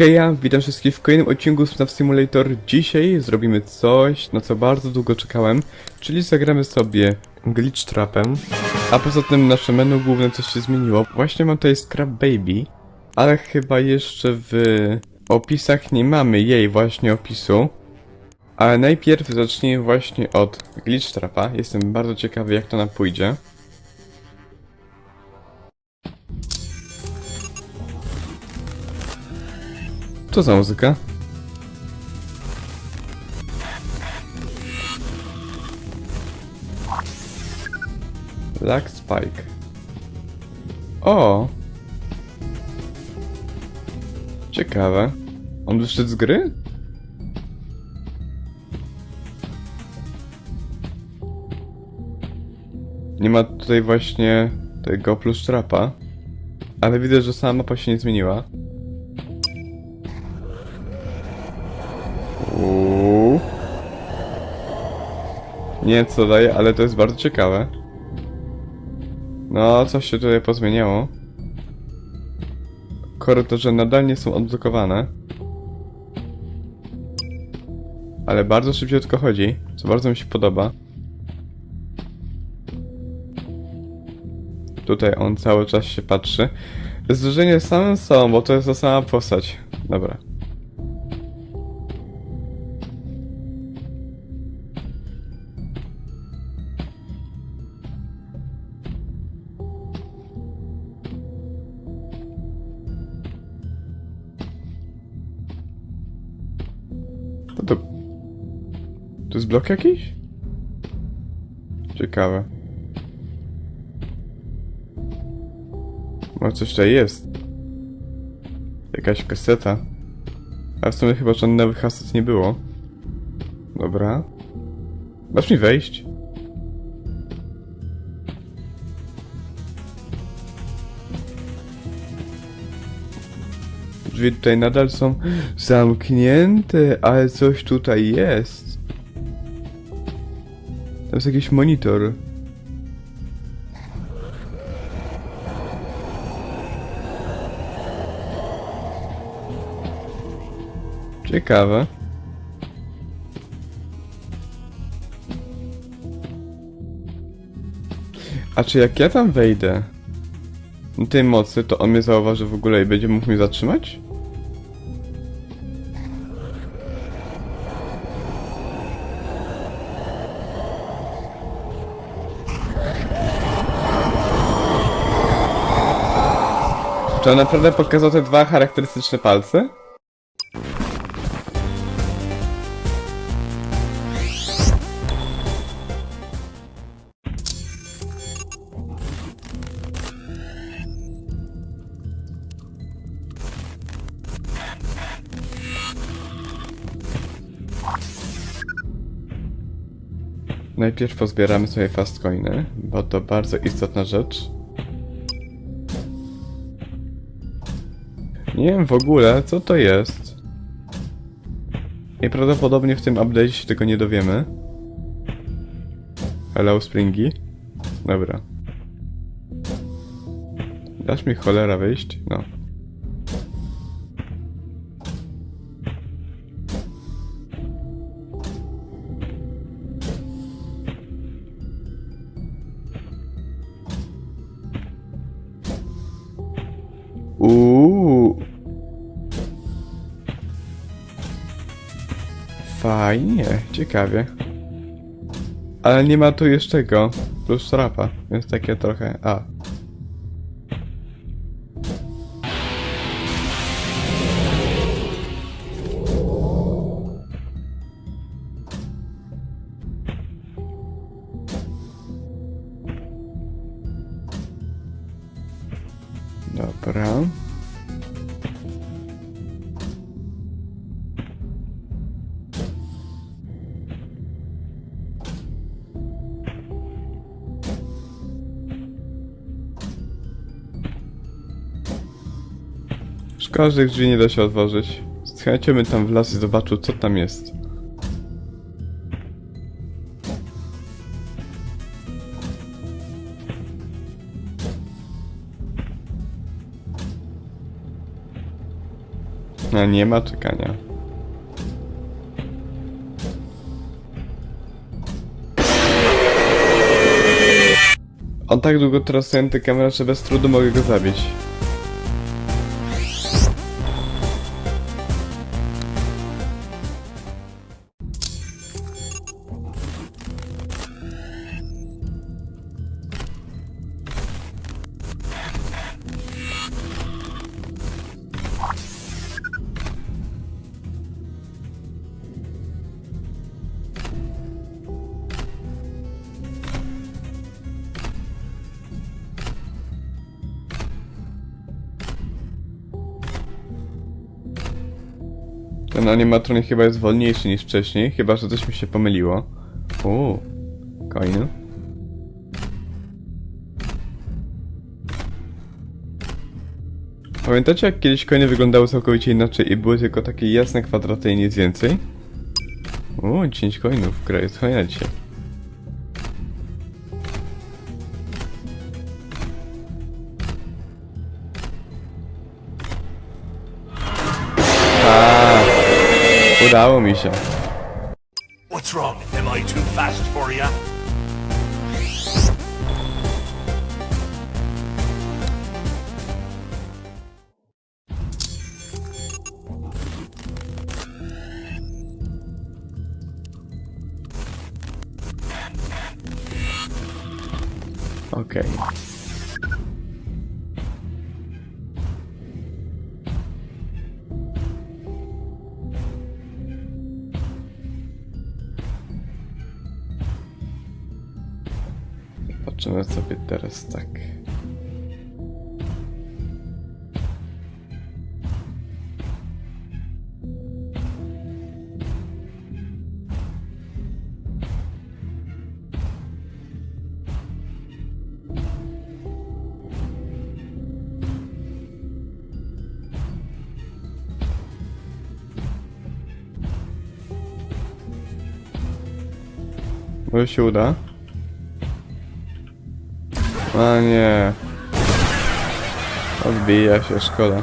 Heja, witam wszystkich w kolejnym odcinku Snap Simulator. Dzisiaj zrobimy coś, na co bardzo długo czekałem, czyli zagramy sobie Glitch Trapem. A poza tym nasze menu główne coś się zmieniło. Właśnie mam tutaj Scrap Baby, ale chyba jeszcze w opisach nie mamy jej właśnie opisu. Ale najpierw zacznijmy właśnie od Glitch Trapa. Jestem bardzo ciekawy jak to nam pójdzie. Co za muzyka? Black Spike. O! Ciekawe. On wyszedł z gry? Nie ma tutaj właśnie tego plus trapa. Ale widzę, że sama mapa się nie zmieniła. Uuu. Nie wiem co daje, ale to jest bardzo ciekawe. No, coś się tutaj pozmieniało. Korytarze nadal nie są odblokowane. Ale bardzo szybciutko chodzi, co bardzo mi się podoba. Tutaj on cały czas się patrzy. Zderzenie samym są, bo to jest ta sama postać. Dobra. To jest blok jakiś? Ciekawe. Może coś tutaj jest. Jakaś kaseta. A w sumie chyba żadnych kaset nie było. Dobra. Masz mi wejść? Drzwi tutaj nadal są zamknięte, ale coś tutaj jest. To jest jakiś monitor. Ciekawe. A czy jak ja tam wejdę tej mocy, to on mnie zauważy w ogóle i będzie mógł mnie zatrzymać? On naprawdę pokazał te dwa charakterystyczne palce? Najpierw pozbieramy sobie fast coiny, bo to bardzo istotna rzecz. Nie wiem w ogóle, co to jest. I prawdopodobnie w tym update się tego nie dowiemy. Hello, Springy. Dobra. Dasz mi cholera wyjść? No. Fajnie, ciekawie. Ale nie ma tu jeszcze go, plus rapa, więc takie trochę... A. Dobra. Tych drzwi nie da się otworzyć. Bym tam wlazł i zobaczył, co tam jest. A nie ma czekania. On tak długo teraz stoi na tej kamerze, że bez trudu mogę go zabić. Ten animatronik chyba jest wolniejszy niż wcześniej, chyba że coś mi się pomyliło. Uuu, coin. Pamiętacie jak kiedyś coiny wyglądały całkowicie inaczej i były tylko takie jasne kwadraty i nic więcej? Uuu, 10 coinów, gra jest fajna udało mi się. What's wrong? Am I too fast for you? Patrzymy sobie teraz tak. Może się uda? A nie. Odbija się, szkoda.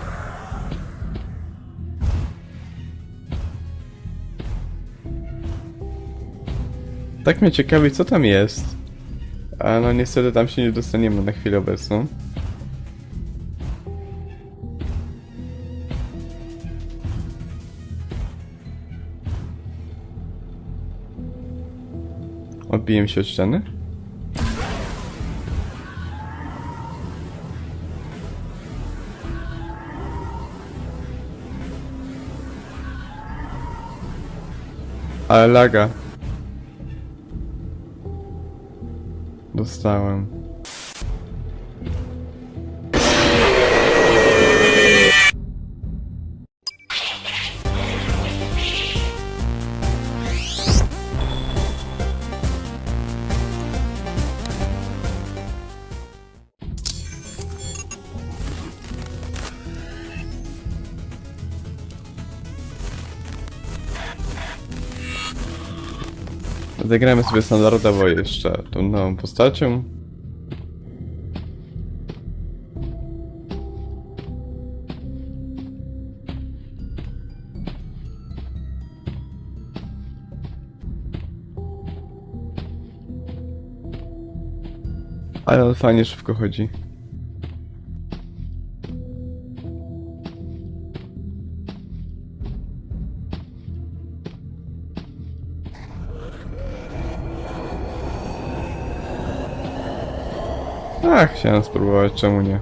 Tak mnie ciekawi, co tam jest. A no niestety tam się nie dostaniemy na chwilę obecną. Odbiję się od ściany? Ale laga. Dostałem. Zagrajmy sobie standardowo jeszcze tą nową postacią. Ale fajnie szybko chodzi. Ach, chciałem spróbować, czemu nie?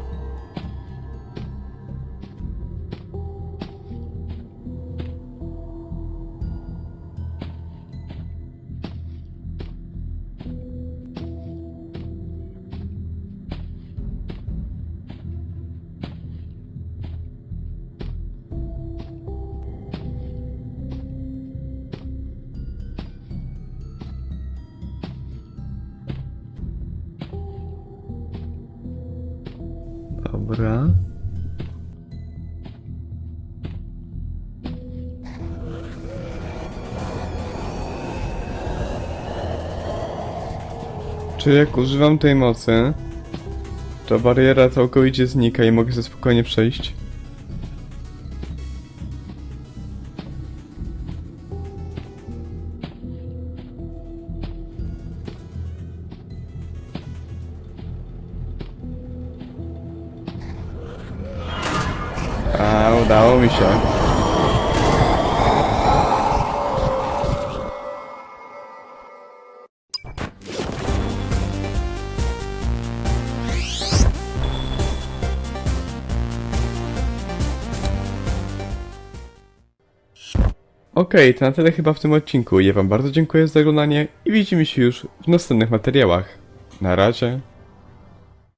Dobra. Czy jak używam tej mocy, to bariera całkowicie znika i mogę sobie spokojnie przejść? Udało mi się. Okej, to na tyle chyba w tym odcinku. Ja wam bardzo dziękuję za oglądanie i widzimy się już w następnych materiałach. Na razie.